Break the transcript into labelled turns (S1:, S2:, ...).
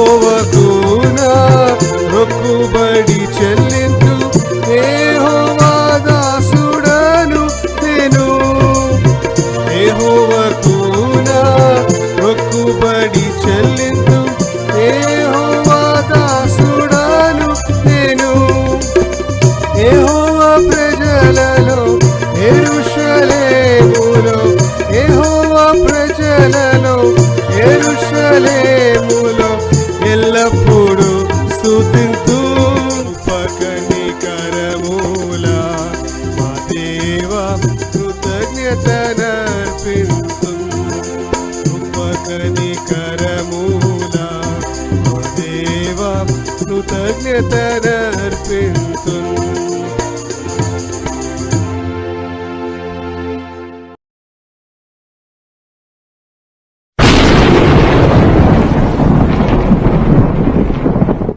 S1: యెహోవాకునా మొక్కుబడి చెల్లింతు యెహోవా దాసుడను నేను. ఏహోవకునా మొక్కుబడి చెల్లింతు యెహోవా దాసుడను నేను. యెహోవా ప్రజలలో యెరూషలేములో యెహోవా ప్రజలలో యెరూషలేములో ఎల్లప్పుడూ స్థుతింతు పకని కరమూల మా దేవా కృతజ్ఞతనర్పింతు ఉపకనికరమూల మా దేవా కృతజ్ఞతనర్పింతు